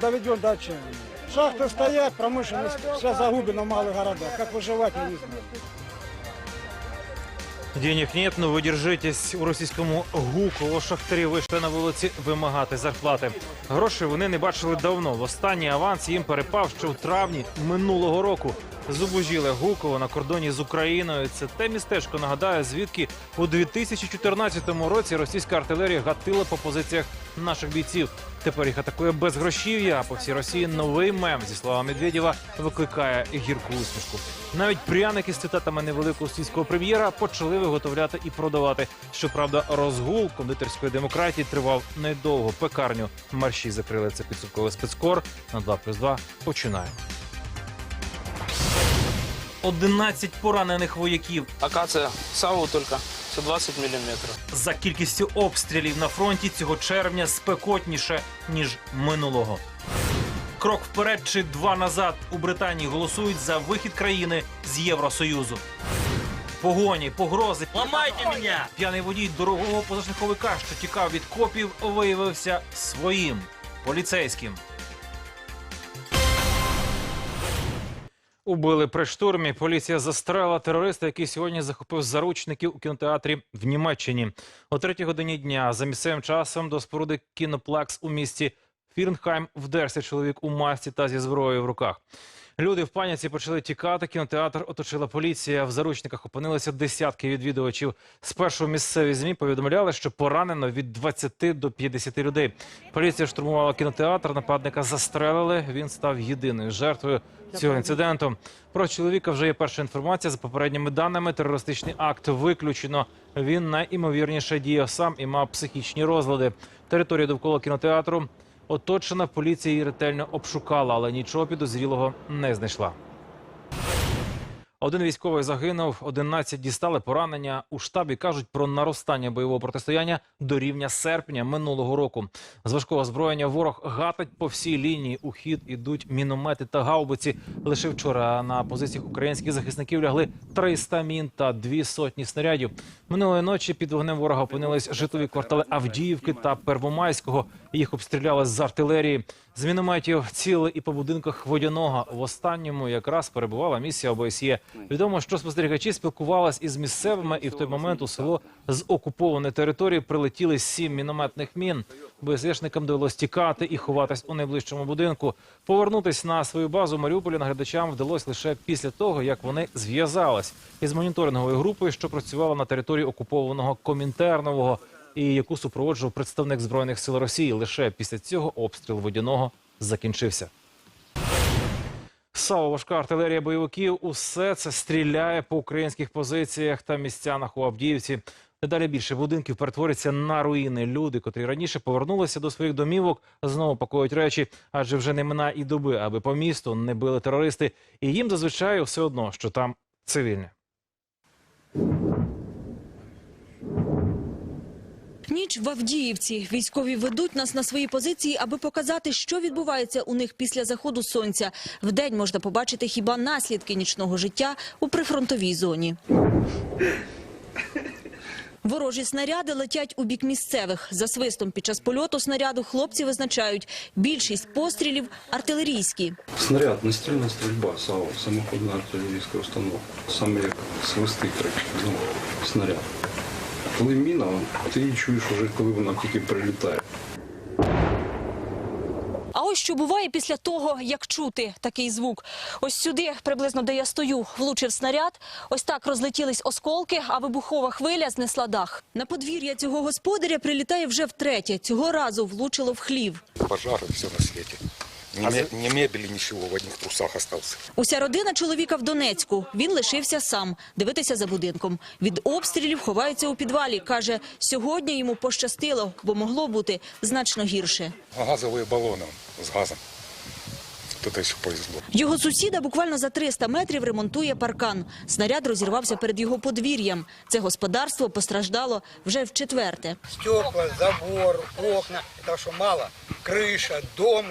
народ доведен до отчаяния. Шахты стоят, промышленность вся загублена в малых городах. Как выживать, я не знаю. Денег нет, ну ви держитесь. У російському гуку шахтарі вийшли на вулиці вимагати зарплати. Грошей вони не бачили давно. В останній аванс їм перепав ще в травні минулого року. Зубожіле Гуково на кордоні з Україною. Це те містечко нагадаю, звідки у 2014 році російська артилерія гатила по позиціях наших бійців. Тепер їх атакує без грошів'я. А по всій Росії новий мем зі словами Медведєва викликає гірку усмішку. Навіть пряники з цитатами невеликого російського прем'єра почали виготовляти і продавати. Щоправда, розгул кондитерської демократії тривав недовго. Пекарню марші закрили. Це підсумковий спецкор на 2 плюс 2. Починаємо. 11 поранених вояків Акация САУ только 120 миллиметров. за кількістю обстрілів на фронті цього червня спекотніше ніж минулого. Крок вперед чи два назад у Британії голосують за вихід країни з Євросоюзу. Погоні, погрози. Ламайте мене! П'яний водій дорогого позашляховика, що тікав від копів, виявився своїм поліцейським. Убили при штурмі. Поліція застрелила терориста, який сьогодні захопив заручників у кінотеатрі в Німеччині. О третій годині дня за місцевим часом до споруди кіноплекс у місті Фірнхайм вдерся чоловік у масці та зі зброєю в руках. Люди в паніці почали тікати. Кінотеатр оточила поліція. В заручниках опинилися десятки відвідувачів. Спершу місцеві змі повідомляли, що поранено від 20 до 50 людей. Поліція штурмувала кінотеатр. Нападника застрелили. Він став єдиною жертвою цього інциденту. Про чоловіка вже є перша інформація. За попередніми даними, терористичний акт виключено. Він найімовірніше діяв сам і мав психічні розлади. Територія довкола кінотеатру оточена. Поліція її ретельно обшукала, але нічого підозрілого не знайшла. Один військовий загинув, 11 дістали поранення. У штабі кажуть про наростання бойового протистояння до рівня серпня минулого року. З важкого озброєння ворог гатить по всій лінії. У хід ідуть міномети та гаубиці. Лише вчора на позиціях українських захисників лягли 300 мін та дві сотні снарядів. Минулої ночі під вогнем ворога опинились житлові квартали Авдіївки та Первомайського. Їх обстріляли з артилерії. З мінометів ціли і по будинках водяного. В останньому якраз перебувала місія ОБСЄ. Відомо, що спостерігачі спілкувались із місцевими, і в той момент у село з окупованої території прилетіли сім мінометних мін. БСЄшникам довелось тікати і ховатись у найближчому будинку. Повернутись на свою базу Маріуполі наглядачам вдалося лише після того, як вони зв'язались із моніторинговою групою, що працювала на території окупованого Комінтернового і яку супроводжував представник збройних сил Росії. Лише після цього обстріл водяного закінчився. САУ, важка артилерія бойовиків. Усе це стріляє по українських позиціях та місцянах у Авдіївці. Дедалі більше будинків перетвориться на руїни. Люди, котрі раніше повернулися до своїх домівок, знову пакують речі, адже вже не мина і доби, аби по місту не били терористи. І їм зазвичай все одно, що там цивільне. Ніч в Авдіївці. Військові ведуть нас на свої позиції, аби показати, що відбувається у них після заходу сонця. Вдень можна побачити хіба наслідки нічного життя у прифронтовій зоні. Ворожі снаряди летять у бік місцевих. За свистом під час польоту снаряду хлопці визначають більшість пострілів артилерійські. Снаряд, настільна стрільба, САУ, самоходна артилерійська установка. Саме як свисти кричить, ну, снаряд. Коли міна, ти її чуєш уже, коли вона тільки прилітає. А ось що буває після того, як чути такий звук. Ось сюди, приблизно де я стою, влучив снаряд. Ось так розлетілись осколки, а вибухова хвиля знесла дах. На подвір'я цього господаря прилітає вже втретє. Цього разу влучило в хлів. пожары, все на свете. Ни, ме- ни мебели, ничего, в одних трусах остался. Уся родина чоловіка в Донецьку. Він лишився сам дивитися за будинком. Від обстрілів ховається у підвалі. Каже, сьогодні йому пощастило, бо могло бути значно гірше. Газовые баллоны с газом. Тут еще повезло. Його сусіда буквально за 300 метрів ремонтує паркан. Снаряд розірвався перед його подвір'ям. Це господарство постраждало вже в четверте. стекла, забор, окна. Это что, мало? Крыша, дом.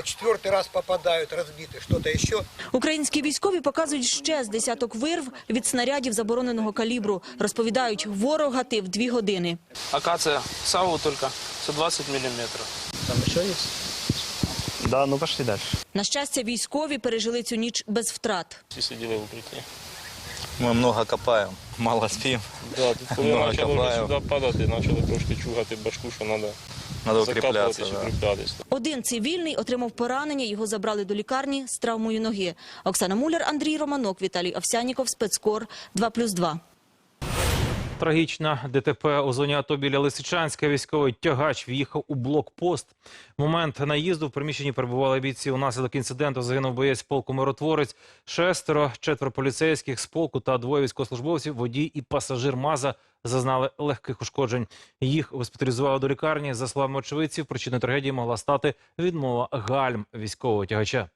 а четвертий раз попадают разбиты. Что-то еще. Українські військові показують ще з десяток вирв від снарядів забороненого калібру. Розповідають, ворог гатив дві години. Акация САУ только 120 міліметрів. Там еще есть? Да, ну пошли дальше. На щастя, військові пережили цю ніч без втрат. Всі сиділи в укритті. Мы много копаем, мало спим. Да, тут коли Ну, почали вже копаю. сюди падати, почали трошки чугати башку, що треба Надо закапуватися, укрепляться. Да. укріплятися. Один цивільний отримав поранення, його забрали до лікарні з травмою ноги. Оксана Муляр, Андрій Романок, Віталій Овсяніков, спецкор 2+,2. Трагічна ДТП у зоні АТО біля Лисичанська. Військовий тягач в'їхав у блокпост. В момент наїзду в приміщенні перебували бійці. Унаслідок інциденту загинув боєць полку миротворець. Шестеро, четверо поліцейських з полку та двоє військовослужбовців, водій і пасажир МАЗа зазнали легких ушкоджень. Їх госпіталізували до лікарні. За словами очевидців, причиною трагедії могла стати відмова гальм військового тягача.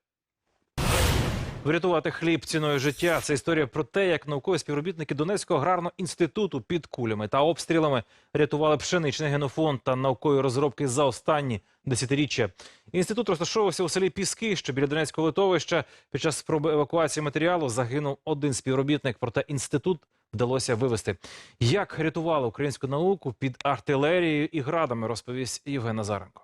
Врятувати хліб ціною життя це історія про те, як наукові співробітники Донецького аграрного інституту під кулями та обстрілами рятували пшеничний генофонд та наукові розробки за останні десятиріччя. Інститут розташовувався у селі Піски, що біля Донецького литовища. Під час спроби евакуації матеріалу загинув один співробітник. Проте інститут вдалося вивести. Як рятували українську науку під артилерією і градами, розповість Євген Назаренко.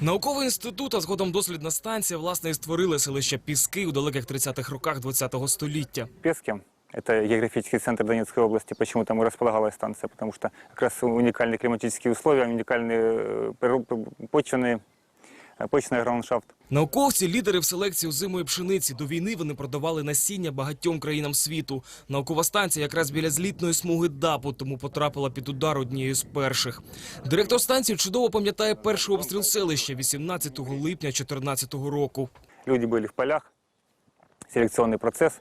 Науковий інститут, а згодом дослідна станція, власне, і створили селище Піски у далеких 30-х роках ХХ століття. Пески. Это географический центр Донецкой области. Почему там и располагалась станция? Потому что как раз уникальные климатические условия, уникальные э, природ- почвенные, э, почвенный ландшафт. Науковці лідери в селекції озимої пшениці. До війни вони продавали насіння багатьом країнам світу. Наукова станція якраз біля злітної смуги ДАПу, тому потрапила під удар однією з перших. Директор станції чудово пам'ятає перший обстріл селища 18 липня 2014 року. Люди были в полях, селекционный процесс,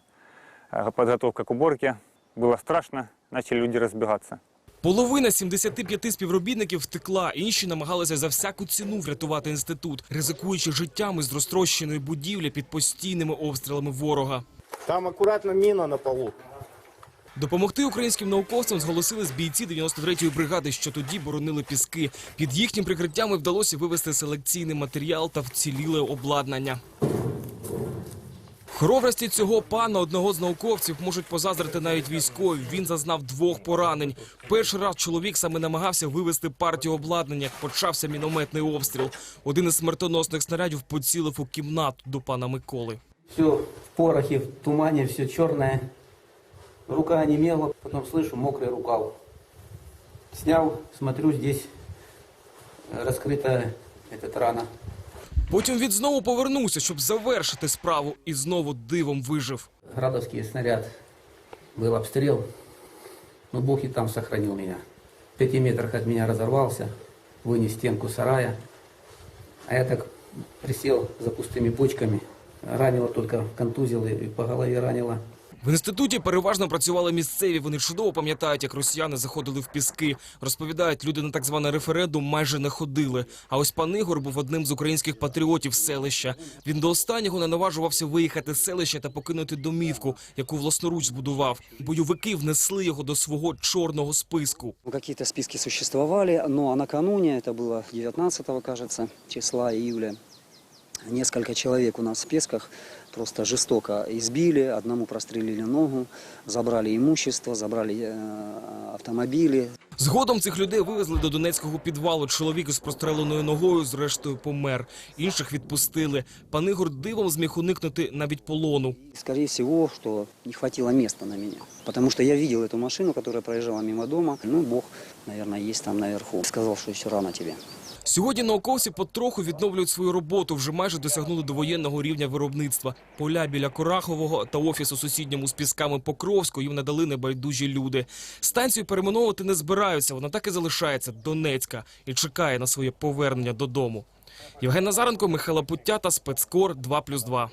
э, подготовка к уборке. Было страшно, начали люди разбегаться. Половина 75 співробітників втекла, інші намагалися за всяку ціну врятувати інститут, ризикуючи життями з розтрощеної будівлі під постійними обстрілами ворога. Там аккуратно мина на полу. Допомогти українським науковцям зголосились бійці 93-ї бригади, що тоді боронили піски. Під їхнім прикриттям вдалося вивезти селекційний матеріал та вціліле обладнання. Хоробрості цього пана одного з науковців можуть позаздрити навіть військові. Він зазнав двох поранень. Перший раз чоловік саме намагався вивезти партію обладнання, як почався мінометний обстріл. Один із смертоносних снарядів поцілив у кімнату до пана Миколи. Все в порохе, в тумане, все черное. Рука онемела, потом слышу мокрый рукав. Снял, смотрю, здесь э, раскрыта эта рана. Потім він знову повернувся, щоб завершити справу, і знову дивом вижив. Градовский снаряд. Был обстрел. Но Бог и там сохранил меня. В пяти метрах от меня разорвался, вынес стенку сарая. А я так присел за пустыми почками. Ранило только, контузило и по голове ранило. В інституті переважно працювали місцеві. Вони чудово пам'ятають, як росіяни заходили в піски. Розповідають, люди на так званий референдум майже не ходили. А ось пан Ігор був одним з українських патріотів селища. Він до останнього не наважувався виїхати з селища та покинути домівку, яку власноруч збудував. Бойовики внесли його до свого чорного списку. Какие-то списки существовали, но накануне, это было 19 кажется, числа июля, несколько человек у нас в списках просто жестоко избили, одному прострелили ногу, забрали имущество, забрали э, автомобили. Згодом цих людей вивезли до донецького підвалу. Чоловік із простреленою ногою зрештою помер. Інших відпустили. Пан Ігор дивом зміг уникнути навіть полону. Скорее всего, что не хватило места на меня. Потому что я видел эту машину, которая проезжала мимо дома. Ну, Бог, наверное, есть там наверху. Сказал, что еще рано тебе. Сьогодні науковці потроху відновлюють свою роботу. Вже майже досягнули довоєнного рівня виробництва. Поля біля Корахового та офісу сусідньому з пісками Покровську їм надали небайдужі люди. Станцію перейменовувати не збираються. Вона так і залишається Донецька і чекає на своє повернення додому. Євген Назаренко, Михайло Путята, спецкор 2+,2.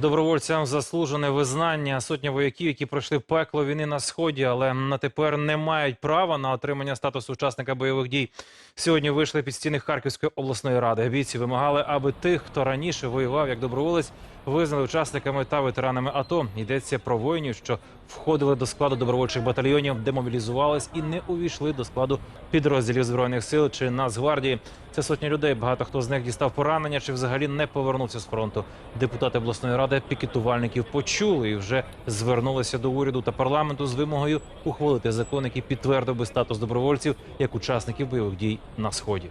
Добровольцям заслужене визнання. Сотня вояків, які пройшли пекло війни на сході, але на тепер не мають права на отримання статусу учасника бойових дій. Сьогодні вийшли під стіни Харківської обласної ради. Бійці вимагали, аби тих, хто раніше воював як доброволець, визнали учасниками та ветеранами АТО. Йдеться про воїнів, що входили до складу добровольчих батальйонів, демобілізувались і не увійшли до складу підрозділів збройних сил чи Нацгвардії. Це сотні людей. Багато хто з них дістав поранення чи взагалі не повернувся з фронту. Депутати обласної ради пікетувальників почули і вже звернулися до уряду та парламенту з вимогою ухвалити закон, який підтвердив би статус добровольців як учасників бойових дій на сході.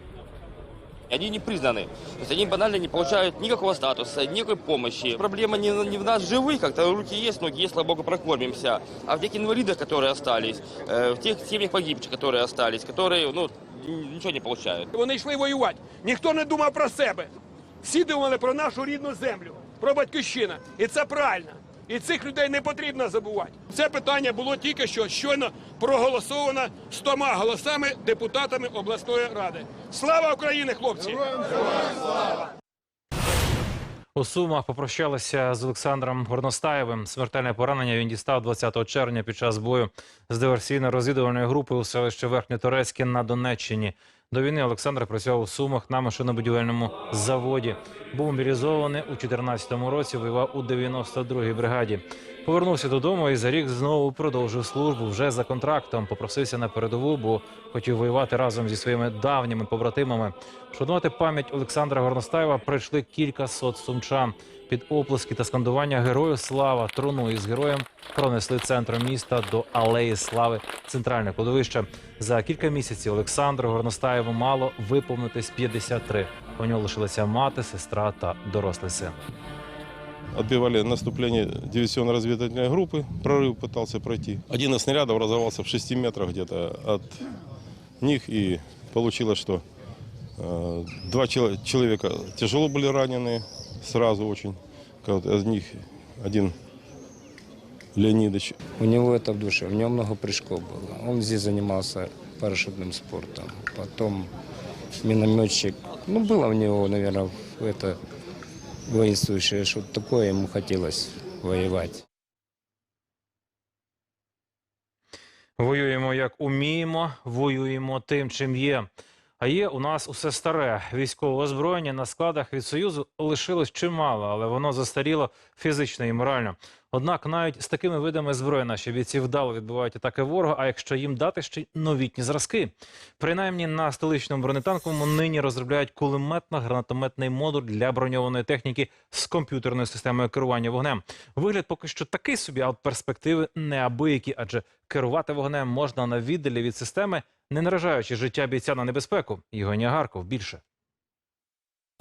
Они не признаны. То есть они банально не получают никакого статуса, никакой помощи. Проблема не, не в нас живых, как-то руки есть, ноги есть, слава богу, прокормимся, а в тех инвалидах, которые остались, э, в тех семьях погибших, которые остались, которые, ну, ничего не виходить. Вони йшли воювати. Ніхто не думав про себе. Всі думали про нашу рідну землю, про батьківщину. І це правильно. І цих людей не потрібно забувати. Це питання було тільки що щойно проголосовано стома голосами депутатами обласної ради. Слава Україні, хлопці! У Сумах попрощалися з Олександром Горностаєвим. Смертельне поранення він дістав 20 червня під час бою з диверсійно-розвідувальної групи у селищі Верхньоторецьке на Донеччині. До війни Олександр працював у Сумах на машинобудівельному заводі. Був мобілізований у 2014 році, воював у 92-й бригаді. Повернувся додому і за рік знову продовжив службу вже за контрактом. Попросився на передову, бо хотів воювати разом зі своїми давніми побратимами. Шанувати пам'ять Олександра Горностаєва прийшли кілька сот сумчан. Під оплески та скандування Герою слава труну із героєм пронесли центром міста до алеї слави центральне кладовище. За кілька місяців Олександру Горностаєву мало виповнитись 53. У нього лишилися мати, сестра та дорослий син. Отбивали наступление диверсионно-разведывательной группы. Прорыв пытался пройти. Один из снарядов разорвался в 6 метрах где-то от них. И получилось, что э, два чело- человека тяжело были ранены сразу очень. Вот Из них один Леонидович. У него это в душе, у него много прыжков было. Он здесь занимался парашютным спортом. Потом минометчик. Ну, было у него, наверное, это воинствующее, что-то такое ему хотелось воевать. Воюємо як уміємо, воюємо тим, чим є. А є у нас усе старе військове озброєння на складах від союзу лишилось чимало, але воно застаріло фізично і морально. Однак навіть з такими видами зброї наші бійці вдало відбувають атаки ворога. А якщо їм дати ще й новітні зразки, принаймні на столичному бронетанковому нині розробляють кулеметно-гранатометний модуль для броньованої техніки з комп'ютерною системою керування вогнем. Вигляд поки що такий собі, а перспективи неабиякі, адже керувати вогнем можна на віддалі від системи, не наражаючи життя бійця на небезпеку. Євгеній Гарков більше.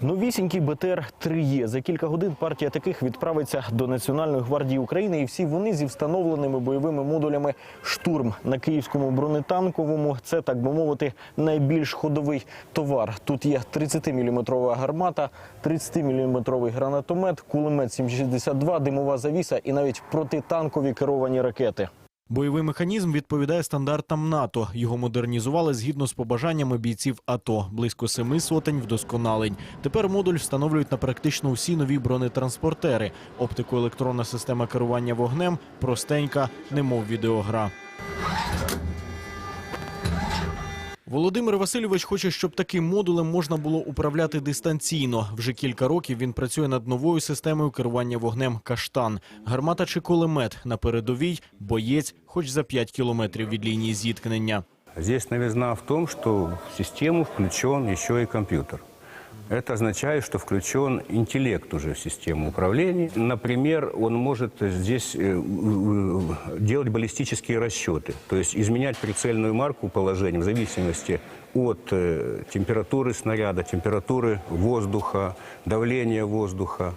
Новісінький БТР 3 є. За кілька годин партія таких відправиться до Національної гвардії України, і всі вони зі встановленими бойовими модулями штурм на київському бронетанковому. Це так би мовити найбільш ходовий товар. Тут є 30-мм гармата, 30-мм гранатомет, кулемет 762, димова завіса і навіть протитанкові керовані ракети. Бойовий механізм відповідає стандартам НАТО. Його модернізували згідно з побажаннями бійців АТО. Близько семи сотень вдосконалень. Тепер модуль встановлюють на практично усі нові бронетранспортери. Оптико-електронна система керування вогнем простенька, немов відеогра. Володимир Васильович хоче, щоб таким модулем можна було управляти дистанційно. Вже кілька років він працює над новою системою керування вогнем Каштан. Гармата чи кулемет на передовій, боєць, хоч за 5 кілометрів від лінії зіткнення. Здесь новизна в том, что в систему включен еще и компьютер. Это означает, что включен интеллект уже в систему управления. Например, он может здесь э, э, делать баллистические расчеты, то есть изменять прицельную марку положения в зависимости от э, температуры снаряда, температуры воздуха, давления воздуха,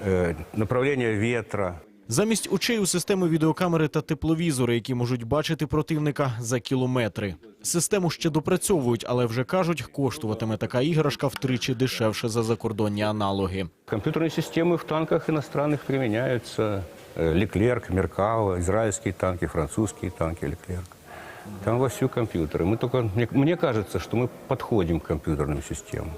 э, направления ветра. Замість очей у системи відеокамери та тепловізори, які можуть бачити противника за кілометри. Систему ще допрацьовують, але вже кажуть, коштуватиме така іграшка втричі дешевше за закордонні аналоги. Компьютерные системы в танках иностранных применяются. Э, Леклерк, Меркава, израильские танки, французские танки Леклерк. Там вовсю компьютеры. Мы только, мне, мне кажется, что мы подходим к компьютерным системам.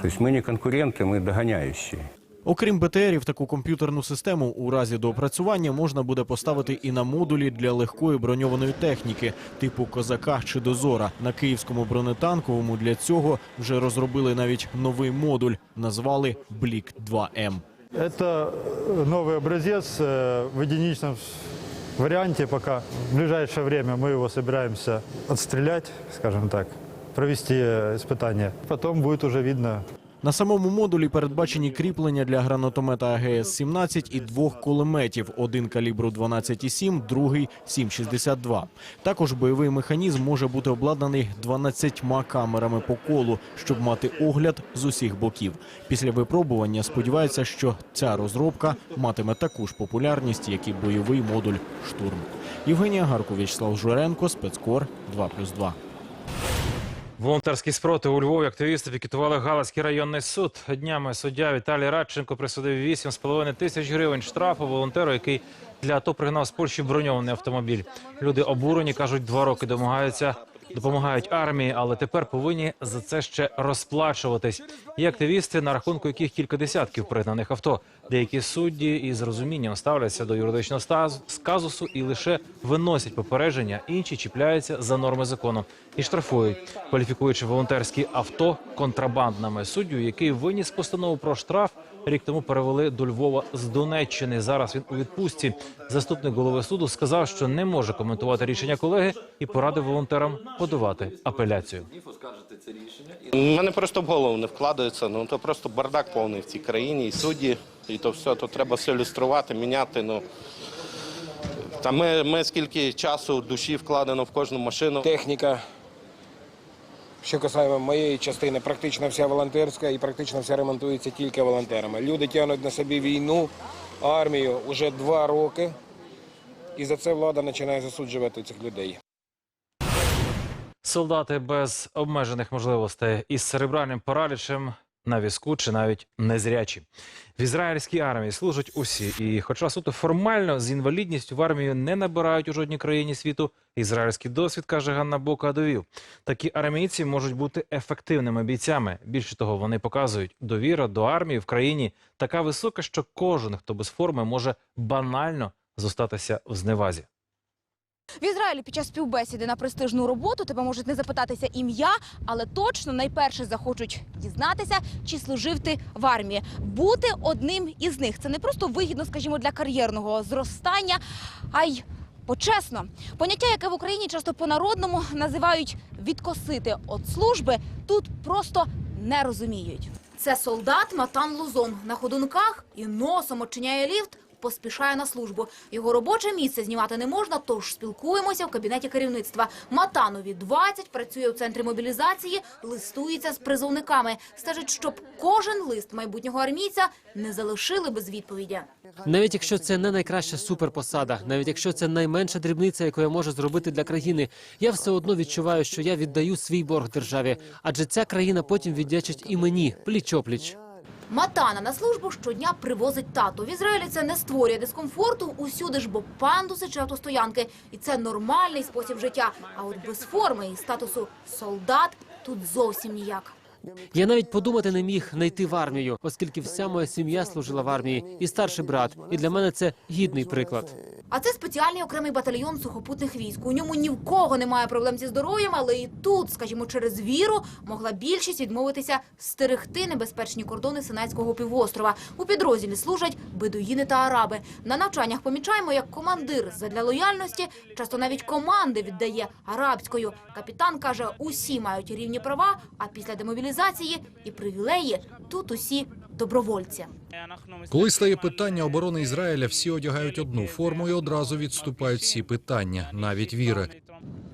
То есть мы не конкуренты, мы догоняющие. Окрім БТРів, таку комп'ютерну систему у разі доопрацювання можна буде поставити і на модулі для легкої броньованої техніки, типу козака чи дозора. На київському бронетанковому для цього вже розробили навіть новий модуль, назвали Блік 2 М. Это новый образец э, в единичном варианте пока. В ближайшее время мы его собираемся отстрелять, скажем так, провести э, испытания. Потом будет уже видно, На самому модулі передбачені кріплення для гранатомета АГС-17 і двох кулеметів: один калібру 12,7, другий 7,62. Також бойовий механізм може бути обладнаний 12 камерами по колу, щоб мати огляд з усіх боків. Після випробування сподіваються, що ця розробка матиме таку ж популярність, як і бойовий модуль штурм. Євгенія Гарко, В'ячеслав Журенко, спецкор 2+,2. Волонтерський спротив у Львові активісти пікетували Галицький районний суд. Днями суддя Віталій Радченко присудив 8,5 тисяч гривень штрафу волонтеру, який для АТО пригнав з Польщі броньований автомобіль. Люди обурені, кажуть, два роки домагаються, допомагають армії, але тепер повинні за це ще розплачуватись. Є активісти, на рахунку яких кілька десятків пригнаних авто. Деякі судді із розумінням ставляться до юридичного сказусу і лише виносять попередження, інші чіпляються за норми закону і штрафують, кваліфікуючи волонтерські авто контрабандними. Суддю, який виніс постанову про штраф, рік тому перевели до Львова з Донеччини. Зараз він у відпустці. Заступник голови суду сказав, що не може коментувати рішення колеги і порадив волонтерам подавати апеляцію. У мене просто в голову не вкладається. Ну то просто бардак повний в цій країні, і судді, і то все, то треба все люструвати, міняти. Ну та ми, ми скільки часу душі вкладено в кожну машину. Техніка. Що касаємо моєї частини, практично вся волонтерська і практично вся ремонтується тільки волонтерами. Люди тягнуть на собі війну, армію вже два роки, і за це влада починає засуджувати цих людей. Солдати без обмежених можливостей із церебральним паралічем на візку чи навіть незрячі. В ізраїльській армії служать усі. І, хоча суто формально з інвалідністю в армію не набирають у жодній країні світу, ізраїльський досвід, каже Ганна Бока, довів. Такі армійці можуть бути ефективними бійцями. Більше того, вони показують, довіра до армії в країні така висока, що кожен, хто без форми, може банально зостатися в зневазі. В Ізраїлі під час співбесіди на престижну роботу тебе можуть не запитатися ім'я, але точно найперше захочуть дізнатися, чи служив ти в армії. Бути одним із них це не просто вигідно, скажімо, для кар'єрного зростання, а й почесно. Поняття, яке в Україні часто по-народному називають відкосити від служби, тут просто не розуміють. Це солдат Матан Лузон на ходунках і носом очиняє ліфт. Поспішає на службу. Його робоче місце знімати не можна, тож спілкуємося в кабінеті керівництва. Матанові 20, працює у центрі мобілізації, листується з призовниками. Стежить, щоб кожен лист майбутнього армійця не залишили без відповіді. Навіть якщо це не найкраща суперпосада, навіть якщо це найменша дрібниця, яку я можу зробити для країни, я все одно відчуваю, що я віддаю свій борг державі, адже ця країна потім віддячить і мені пліч-опліч. Матана на службу щодня привозить тато. В Ізраїлі це не створює дискомфорту усюди ж, бо пандуси чи автостоянки. І це нормальний спосіб життя. А от без форми і статусу солдат тут зовсім ніяк. Я навіть подумати не міг не йти в армію, оскільки вся моя сім'я служила в армії, і старший брат. І для мене це гідний приклад. А це спеціальний окремий батальйон сухопутних військ. У ньому ні в кого немає проблем зі здоров'ям, але і тут, скажімо, через віру могла більшість відмовитися стерегти небезпечні кордони Синайського півострова. У підрозділі служать бедуїни та араби. На навчаннях помічаємо, як командир задля лояльності часто навіть команди віддає арабською. Капітан каже, усі мають рівні права, а після демобілізації і привілеї тут усі добровольці. Коли стає питання оборони Ізраїля, всі одягають одну форму і одразу відступають всі питання, навіть віри.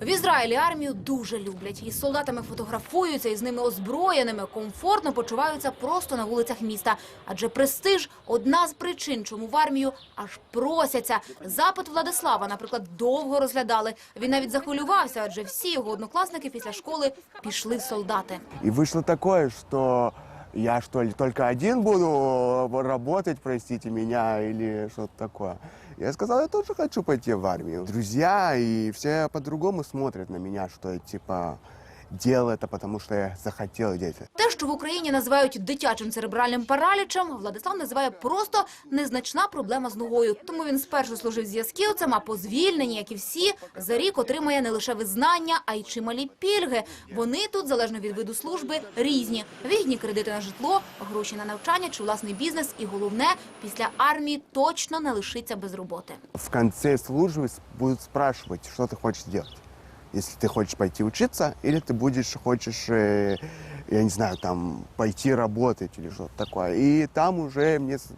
В Ізраїлі армію дуже люблять. Із солдатами фотографуються, і з ними озброєними, комфортно почуваються просто на вулицях міста. Адже престиж – одна з причин, чому в армію аж просяться. Запит Владислава, наприклад, довго розглядали. Він навіть захвилювався, адже всі його однокласники після школи пішли в солдати. И вышло такое, что я что ли только один буду работать, простите меня, или что-то такое. Я сказал, я тоже хочу пойти в армию. Друзья и все по-другому смотрят на меня, что я типа делал это, потому что я захотел делать. Те, що в Україні називають дитячим церебральним паралічем, Владислав називає просто незначна проблема з ногою. Тому він спершу служив зв'язківцем, а по звільненні, як і всі, за рік отримує не лише визнання, а й чималі пільги. Вони тут, залежно від виду служби, різні. Вигідні кредити на житло, гроші на навчання чи власний бізнес. І головне, після армії точно не лишиться без роботи. В конце службы с- будут спрашивать, что ты хочешь делать. если ты хочешь пойти учиться, или ты будешь, хочешь, э, я не знаю, там, пойти работать или что-то такое. И там уже мне с-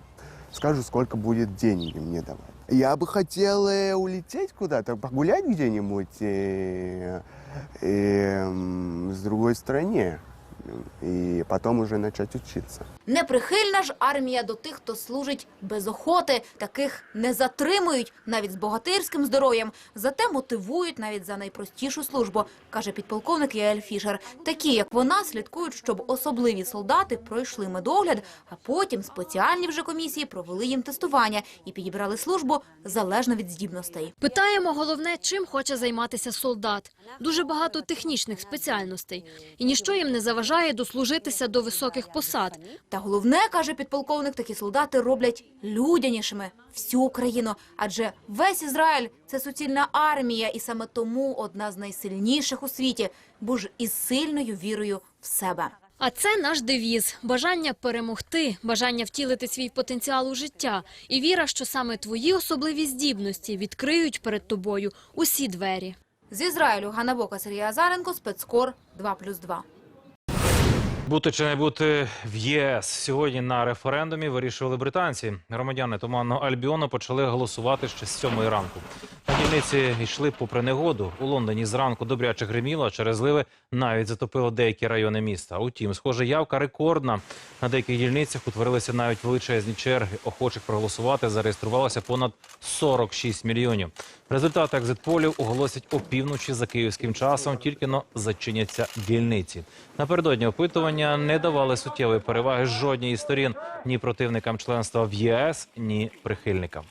скажут, сколько будет денег мне давать. Я бы хотел э, улететь куда-то, погулять где-нибудь э, э, м, с другой стране. И потом уже начать учиться. Неприхильна ж армія до тих, хто служить без охоти. Таких не затримують навіть з богатирським здоров'ям. Зате мотивують навіть за найпростішу службу, каже підполковник Яель Фішер. Такі, як вона, слідкують, щоб особливі солдати пройшли медогляд, а потім спеціальні вже комісії провели їм тестування і підібрали службу залежно від здібностей. Питаємо головне, чим хоче займатися солдат. Дуже багато технічних спеціальностей. І ніщо їм не заважає дослужитися до високих посад. Та головне, каже підполковник, такі солдати роблять людянішими всю Україну. Адже весь Ізраїль – це суцільна армія, і саме тому одна з найсильніших у світі, бо ж із сильною вірою в себе. А це наш девіз – бажання перемогти, бажання втілити свій потенціал у життя і віра, що саме твої особливі здібності відкриють перед тобою усі двері. З Ізраїлю Ганна Бока, Сергій Азаренко, спецкор 2+,2. Бути чи не бути в ЄС сьогодні на референдумі вирішували британці. Громадяни туманного Альбіону почали голосувати ще з сьомої ранку. Дільниці йшли попри негоду. У Лондоні зранку добряче гриміло, а через зливи навіть затопило деякі райони міста. Утім, схоже, явка рекордна. На деяких дільницях утворилися навіть величезні черги. Охочих проголосувати зареєструвалося понад 46 мільйонів. Результати екзитполів оголосять опівночі за київським часом. Тільки но зачиняться дільниці. Напередодні опитування не давали суттєвої переваги жодній із сторін ні противникам членства в ЄС, ні прихильникам.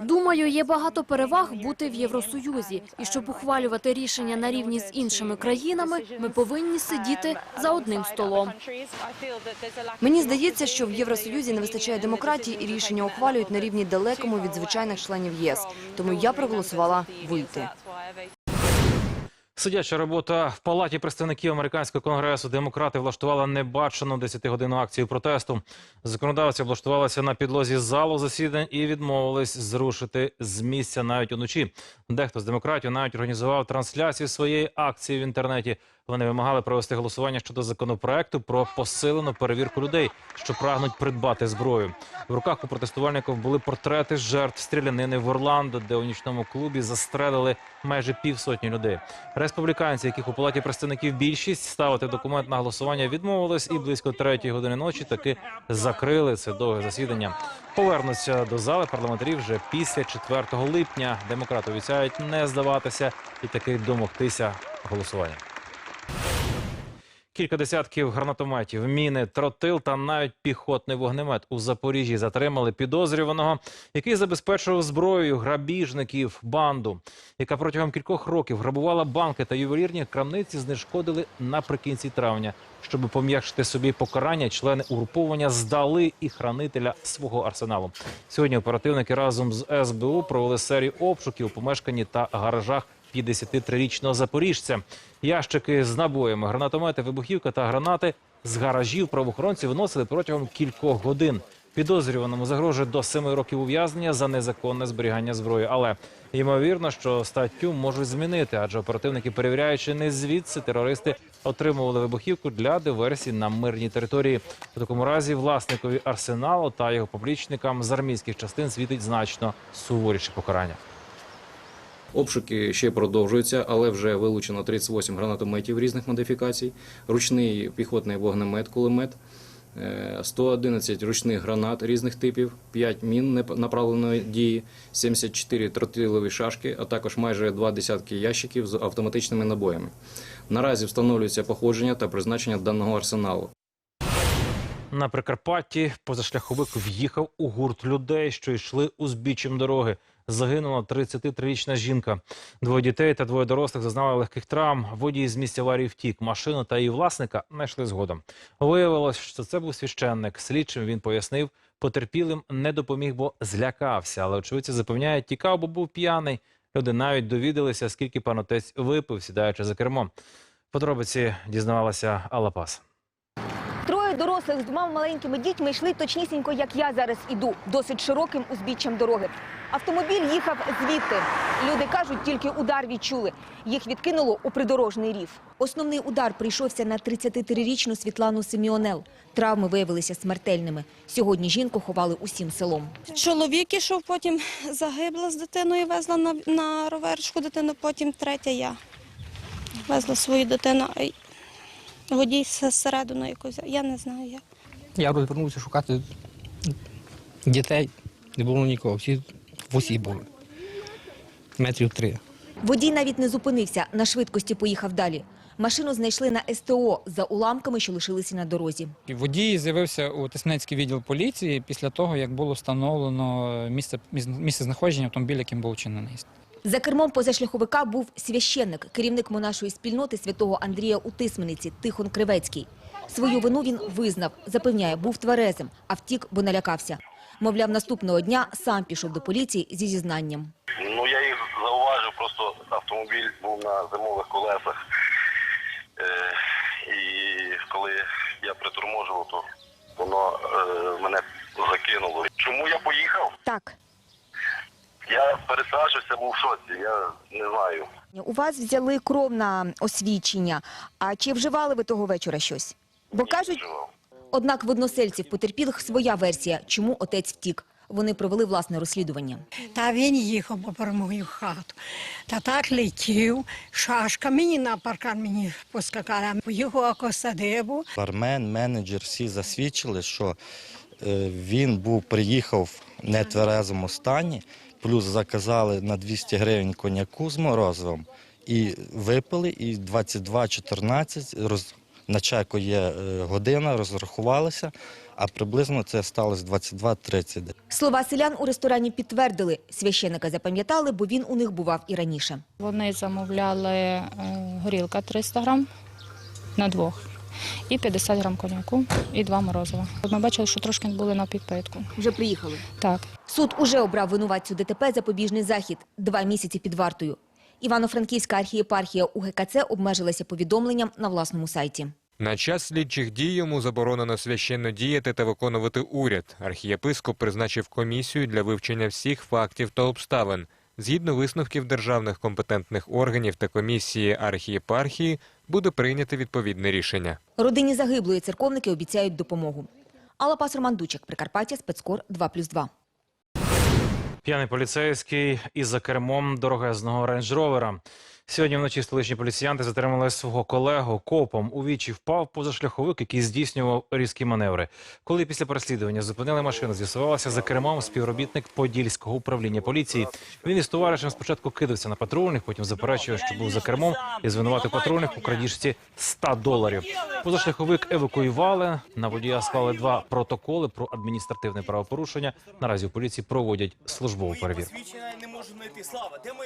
Думаю, є багато переваг бути в Євросоюзі. І щоб ухвалювати рішення на рівні з іншими країнами, ми повинні сидіти за одним столом. Мені здається, що в Євросоюзі не вистачає демократії і рішення ухвалюють на рівні далекому від звичайних членів єс. Тому я проголосувала вийти. Сидяча робота в палаті представників американського конгресу. Демократи влаштували небачену 10-годинну акцію протесту. Законодавці влаштувалися на підлозі залу засідань і відмовились зрушити з місця навіть уночі. Дехто з демократів навіть організував трансляцію своєї акції в інтернеті. Вони вимагали провести голосування щодо законопроекту про посилену перевірку людей, що прагнуть придбати зброю. В руках у протестувальників були портрети жертв стрілянини в Орландо, де у нічному клубі застрелили майже півсотні людей. Республіканці, яких у палаті представників більшість, ставити документ на голосування відмовились і близько третьої години ночі таки закрили це довге засідання. Повернуться до зали парламентарів вже після 4 липня. Демократи обіцяють не здаватися і таки домогтися голосування. Кілька десятків гранатометів, міни, тротил та навіть піхотний вогнемет у Запоріжжі затримали підозрюваного, який забезпечував зброєю грабіжників банду, яка протягом кількох років грабувала банки та ювелірні крамниці, знешкодили наприкінці травня. Щоб пом'якшити собі покарання, члени угруповання здали і хранителя свого арсеналу. Сьогодні оперативники разом з СБУ провели серію обшуків у помешканні та гаражах 53-річного запоріжця. Ящики з набоями, гранатомети, вибухівка та гранати з гаражів правоохоронці виносили протягом кількох годин. Підозрюваному загрожує до семи років ув'язнення за незаконне зберігання зброї. Але ймовірно, що статтю можуть змінити, адже оперативники перевіряють, чи не звідси терористи отримували вибухівку для диверсій на мирній території. У такому разі власникові арсеналу та його поплічникам з армійських частин світить значно суворіше покарання. Обшуки ще продовжуються, але вже вилучено 38 гранатометів різних модифікацій, ручний піхотний вогнемет, кулемет, е, 111 ручних гранат різних типів, 5 мін направленої дії, 74 тротилові шашки, а також майже два десятки ящиків з автоматичними набоями. Наразі встановлюється походження та призначення даного арсеналу. На Прикарпатті позашляховик в'їхав у гурт людей, що йшли узбіччям дороги. Загинула 33-річна жінка. Двоє дітей та двоє дорослих зазнали легких травм. Водій з місця аварії втік. Машину та її власника знайшли згодом. Виявилось, що це був священник. Слідчим він пояснив, потерпілим не допоміг, бо злякався. Але очевидці запевняють, тікав, бо був п'яний. Люди навіть довідалися, скільки пан отець випив, сідаючи за кермо. Подробиці дізнавалася Алла Пас. Троє Двоє дорослих з двома маленькими дітьми йшли точнісінько, як я зараз іду, досить широким узбіччям дороги. Автомобіль їхав звідти. Люди кажуть, тільки удар відчули. Їх відкинуло у придорожний рів. Основний удар прийшовся на 33-річну Світлану Семіонел. Травми виявилися смертельними. Сьогодні жінку ховали усім селом. Чоловік ішов, потім загибла з дитиною, везла на, на роверчку дитину, потім третя я. Везла свою дитину, водій зсередину якусь, я не знаю як. Я розвернувся шукати дітей. Не було нікого, всі в усі були. Метрів три. Водій навіть не зупинився, на швидкості поїхав далі. Машину знайшли на СТО за уламками, що лишилися на дорозі. Водій з'явився у Тиснецький відділ поліції після того, як було встановлено місце, місце знаходження автомобіля, яким був вчинений. За кермом позашляховика був священник, керівник монашої спільноти святого Андрія у Тисмениці Тихон Кривецький. Свою вину він визнав, запевняє, був тверезим, а втік, бо налякався. Мовляв, наступного дня сам пішов до поліції зі зізнанням. Ну я їх зауважив, просто автомобіль був на зимових колесах. Е, і коли я приторможував, то воно е, мене закинуло. Чому я поїхав? Так. Я перестрашився, був в шоці, я не знаю. У вас взяли кров на освідчення. А чи вживали ви того вечора щось? Бо кажуть, однак в односельців потерпілих своя версія, чому отець втік. Вони провели власне розслідування. Та він їхав попри мою хату. Та так летів, шашка мені на паркан мені поскакала. Поїхав у садибу. Бармен, менеджер всі засвідчили, що е, він був приїхав в нетверезому стані, плюс заказали на 200 гривень коньяку з морозивом і випили, і 22.14 роз... на чеку є е, година, розрахувалися, а приблизно це сталося 22.30. Слова селян у ресторані підтвердили. Священика запам'ятали, бо він у них бував і раніше. Вони замовляли е, горілка 300 грам на двох і 50 грам коньяку, і два морозива. Ми бачили, що трошки були на підпитку. Вже приїхали? Так. Суд уже обрав винуватцю ДТП запобіжний захід – два місяці під вартою. Івано-Франківська архієпархія УГКЦ обмежилася повідомленням на власному сайті. На час слідчих дій йому заборонено священно діяти та виконувати уряд. Архієпископ призначив комісію для вивчення всіх фактів та обставин. Згідно висновків державних компетентних органів та комісії архієпархії буде прийняти відповідне рішення. Родині загиблої церковники обіцяють допомогу. Алла Пасор-Мандучик, Прикарпаття, спецкор 2+,2. П'яний поліцейський із за кермом дорогезного рейндж-ровера. Сьогодні вночі столичні поліціянти затримали свого колегу копом. У вічі впав позашляховик, який здійснював різкі маневри. Коли після переслідування зупинили машину, з'ясувалося за кермом співробітник Подільського управління поліції. Він із товаришем спочатку кидався на патрульних, потім заперечував, що був за кермом і звинуватив патрульних у крадіжці 100 доларів. Позашляховик евакуювали. На водія склали два протоколи про адміністративне правопорушення. Наразі у поліції проводять службову перевірку.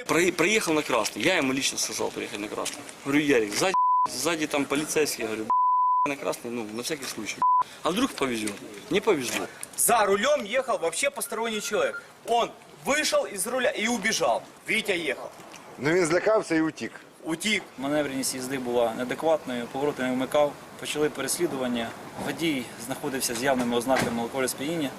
При, приехал на красный. Я ему лично сказал приехать на красный. Говорю, Ярик, сзади, сзади там полицейский. Я говорю, на красный, ну, на всякий случай. А вдруг повезет? Не повезло. За рулем ехал вообще посторонний человек. Он вышел из руля и убежал. Витя ехал. Ну він злякався і утік. Утік. Маневреність їзди була неадекватною, повороти не вмикав. Почали переслідування. Водій знаходився з явними ознаками алкоголю сп'яніння.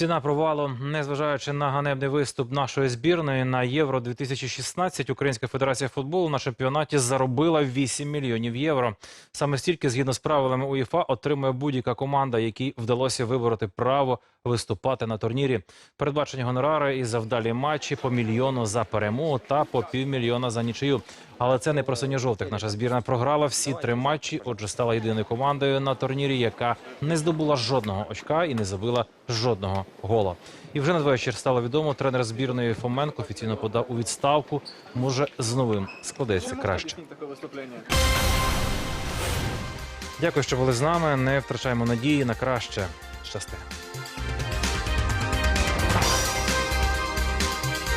Ціна провалу, незважаючи на ганебний виступ нашої збірної на Євро 2016, Українська федерація футболу на чемпіонаті заробила 8 мільйонів євро. Саме стільки, згідно з правилами УЄФА, отримує будь-яка команда, якій вдалося вибороти право виступати на турнірі. Передбачені гонорари і завдалі матчі по мільйону за перемогу та по півмільйона за нічию. Але це не про синьо-жовтих. Наша збірна програла всі три матчі. Отже, стала єдиною командою на турнірі, яка не здобула жодного очка і не забила жодного гола. І вже надвечір стало відомо, тренер збірної Фоменко офіційно подав у відставку. Може, з новим складеться краще. Дякую, що були з нами. Не втрачаємо надії на краще. Щасти.